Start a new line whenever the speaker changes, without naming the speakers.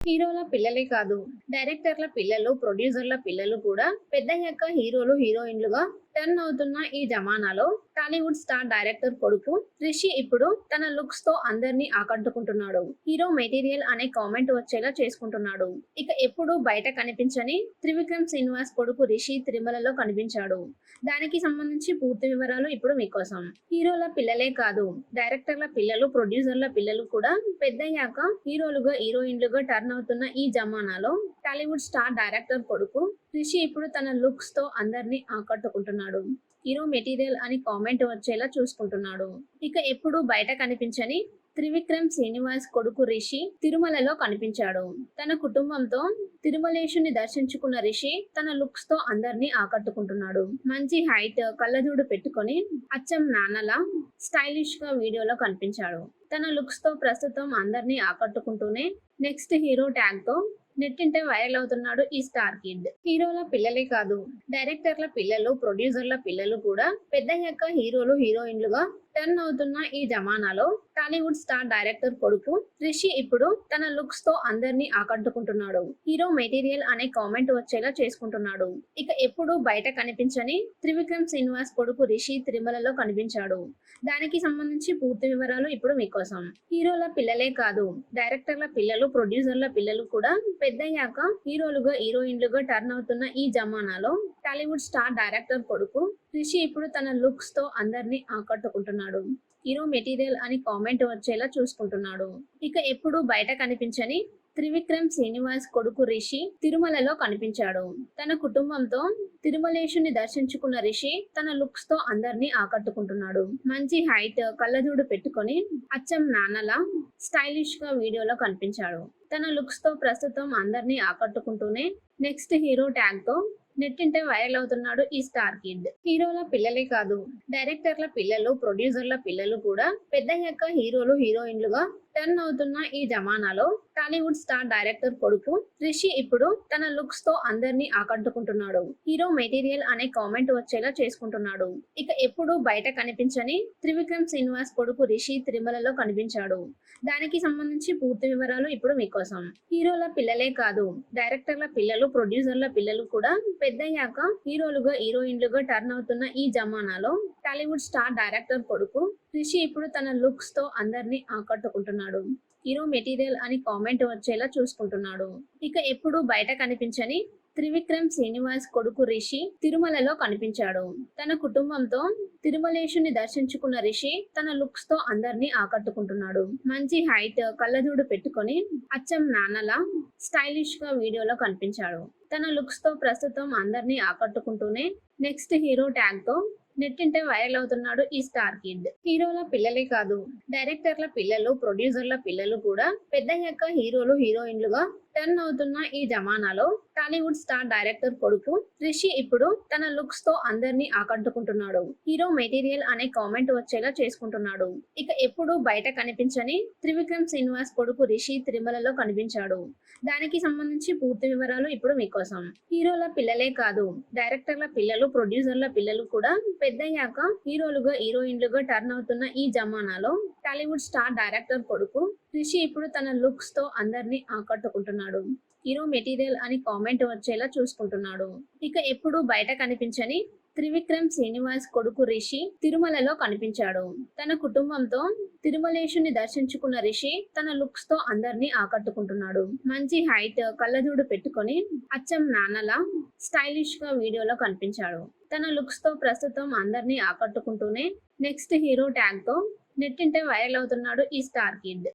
హీరోల పిల్లలే కాదు డైరెక్టర్ల పిల్లలు ప్రొడ్యూసర్ల పిల్లలు కూడా పెద్దయ్యాక హీరోలు హీరోయిన్లుగా టర్న్ అవుతున్న ఈ జమానాలో టాలీవుడ్ స్టార్ డైరెక్టర్ కొడుకు రిషి ఇప్పుడు తన లుక్స్తో అందరినీ ఆకట్టుకుంటున్నాడు. హీరో మెటీరియల్ అనే కామెంట్ వచ్చేలా చేసుకుంటున్నాడు. ఇక ఎప్పుడు బయట కనిపించని త్రివిక్రమ్ శ్రీనివాస్ కొడుకు రిషి తిరుమలలో కనిపించాడు. దానికి సంబంధించి పూర్తి వివరాలు ఇప్పుడు మీకోసం. హీరోల పిల్లలే కాదు డైరెక్టర్ల పిల్లలు ప్రొడ్యూసర్ల పిల్లలు కూడా పెద్దయ్యాక హీరోలుగా హీరోయిన్లుగా టర్న్ అవుతున్న ఈ జమానాలో టాలీవుడ్ స్టార్ డైరెక్టర్ కొడుకు రిషి ఇప్పుడు తన లుక్స్తో అందరినీ ఆకట్టుకుంటున్నాడు. హీరో మెటీరియల్ అని కామెంట్ వచ్చేలా చూసుకుంటున్నాడు. ఇక ఎప్పుడు బయట కనిపించని త్రివిక్రమ్ శ్రీనివాస్ కొడుకు రిషి తిరుమలలో కనిపించాడు. తన కుటుంబంతో తిరుమలేశుని దర్శించుకున్న రిషి తన లుక్స్తో అందరినీ ఆకట్టుకుంటున్నాడు. మంచి హైట్ కళ్ళజోడు పెట్టుకొని అచ్చం నాన్నలా స్టైలిష్గా వీడియోలో కనిపించాడు. తన లుక్స్తో ప్రస్తుతం అందరినీ ఆకట్టుకుంటూనే నెక్స్ట్ హీరో ట్యాగ్తో నెట్టింట వైరల్ అవుతున్నాడు ఈ స్టార్ కిడ్. హీరోల పిల్లలే కాదు డైరెక్టర్ల పిల్లలు ప్రొడ్యూసర్ల పిల్లలు కూడా పెద్దయ్యాక హీరోలు హీరోయిన్లుగా టర్న్ అవుతున్న ఈ జమానాలో టాలీవుడ్ స్టార్ డైరెక్టర్ కొడుకు రిషి ఇప్పుడు తన లుక్స్తో అందరినీ ఆకట్టుకుంటున్నాడు. హీరో మెటీరియల్ అనే కామెంట్ వచ్చేలా చేసుకుంటున్నాడు. ఇక ఎప్పుడు బయట కనిపించని త్రివిక్రమ్ శ్రీనివాస్ కొడుకు రిషి తిరుమలలో కనిపించాడు. దానికి సంబంధించి పూర్తి వివరాలు ఇప్పుడు మీకోసం. హీరోల పిల్లలే కాదు డైరెక్టర్ల పిల్లలు ప్రొడ్యూసర్ల పిల్లలు కూడా పెద్దయ్యాక హీరోలుగా హీరోయిన్లుగా టర్న్ అవుతున్న ఈ జమానాలో టాలీవుడ్ స్టార్ డైరెక్టర్ కొడుకు రిషి ఇప్పుడు తన లుక్స్తో అందరినీ ఆకట్టుకుంటున్నాడు. హీరో మెటీరియల్ అని కామెంట్ వచ్చేలా చూసుకుంటున్నాడు. ఇక ఎప్పుడు బయట కనిపించని త్రివిక్రమ్ శ్రీనివాస్ కొడుకు రిషి తిరుమలలో కనిపించాడు. తన కుటుంబంతో తిరుమలేశుని దర్శించుకున్న రిషి తన లుక్స్తో అందరినీ ఆకట్టుకుంటున్నాడు. మంచి హైట్ కళ్ళజోడు పెట్టుకొని అచ్చం నాన్నలా స్టైలిష్గా వీడియోలో కనిపించాడు. తన లుక్స్తో ప్రస్తుతం అందరినీ ఆకట్టుకుంటూనే నెక్స్ట్ హీరో ట్యాగ్తో నెట్టింటే వైరల్ అవుతున్నాడు ఈ స్టార్ కిడ్. హీరోల పిల్లలే కాదు డైరెక్టర్ల పిల్లలు ప్రొడ్యూసర్ల పిల్లలు కూడా పెద్దయ్యాక హీరోలు హీరోయిన్లుగా టర్న్ అవుతున్న ఈ జమానాలో టాలీవుడ్ స్టార్ డైరెక్టర్ కొడుకు రిషి ఇప్పుడు తన లుక్స్తో అందరినీ ఆకట్టుకుంటున్నాడు. హీరో మెటీరియల్ అనే కామెంట్ వచ్చేలా చేసుకుంటున్నాడు. ఇక ఎప్పుడు బయట కనిపించని త్రివిక్రమ్ శ్రీనివాస్ కొడుకు రిషి తిరుమలలో కనిపించాడు. దానికి సంబంధించి పూర్తి వివరాలు ఇప్పుడు మీకోసం. హీరోల పిల్లలే కాదు డైరెక్టర్ల పిల్లలు ప్రొడ్యూసర్ల పిల్లలు కూడా పెద్దయ్యాక హీరోలుగా హీరోయిన్లుగా టర్న్ అవుతున్న ఈ జమానాలో టాలీవుడ్ స్టార్ డైరెక్టర్ కొడుకు రిషి ఇప్పుడు తన లుక్స్తో అందరినీ ఆకట్టుకుంటున్నాడు. హీరో మెటీరియల్ అని కామెంట్ వచ్చేలా చూసుకుంటున్నాడు. ఇక ఎప్పుడు బయట కనిపించని త్రివిక్రమ్ శ్రీనివాస్ కొడుకు రిషి తిరుమలలో కనిపించాడు. తన కుటుంబంతో తిరుమలేశుని దర్శించుకున్న రిషి తన లుక్స్తో అందరినీ ఆకట్టుకుంటున్నాడు. మంచి హైట్ కళ్ళజోడు పెట్టుకొని అచ్చం నాన్నలా స్టైలిష్గా వీడియోలో కనిపించాడు. తన లుక్స్తో ప్రస్తుతం అందరినీ ఆకట్టుకుంటూనే నెక్స్ట్ హీరో ట్యాగ్తో నెట్టింటే వైరల్ అవుతున్నాడు ఈ స్టార్ కిడ్. హీరోల పిల్లలే కాదు డైరెక్టర్ల పిల్లలు ప్రొడ్యూసర్ల పిల్లలు కూడా పెద్దయ్యాక హీరోలు హీరోయిన్లుగా టర్న్ అవుతున్న ఈ జమానాలో టాలీవుడ్ స్టార్ డైరెక్టర్ కొడుకు రిషి ఇప్పుడు తన లుక్స్తో అందరినీ ఆకట్టుకుంటున్నాడు. హీరో మెటీరియల్ అనే కామెంట్ వచ్చేలా చేసుకుంటున్నాడు. ఇక ఎప్పుడు బయట కనిపించని త్రివిక్రమ్ శ్రీనివాస్ కొడుకు రిషి తిరుమలలో కనిపించాడు. దానికి సంబంధించి పూర్తి వివరాలు ఇప్పుడు మీకోసం. హీరోల పిల్లలే కాదు డైరెక్టర్ల పిల్లలు ప్రొడ్యూసర్ల పిల్లలు కూడా పెద్దయ్యాక హీరోలుగా హీరోయిన్లుగా టర్న్ అవుతున్న ఈ జమానాలో టాలీవుడ్ స్టార్ డైరెక్టర్ కొడుకు రిషి ఇప్పుడు తన లుక్స్తో అందరినీ ఆకట్టుకుంటున్నాడు. హీరో మెటీరియల్ అని కామెంట్ వచ్చేలా చూసుకుంటున్నాడు. ఇక ఎప్పుడు బయట కనిపించని త్రివిక్రమ్ శ్రీనివాస్ కొడుకు రిషి తిరుమలలో కనిపించాడు. తన కుటుంబంతో తిరుమలేశుని దర్శించుకున్న రిషి తన లుక్స్తో అందరినీ ఆకట్టుకుంటున్నాడు. మంచి హైట్ కళ్ళజోడు పెట్టుకొని అచ్చం నాన్నలా స్టైలిష్గా వీడియోలో కనిపించాడు. తన లుక్స్తో ప్రస్తుతం అందరినీ ఆకట్టుకుంటూనే నెక్స్ట్ హీరో ట్యాగ్తో నెట్టింటే వైరల్ అవుతున్నాడు ఈ స్టార్ కిడ్.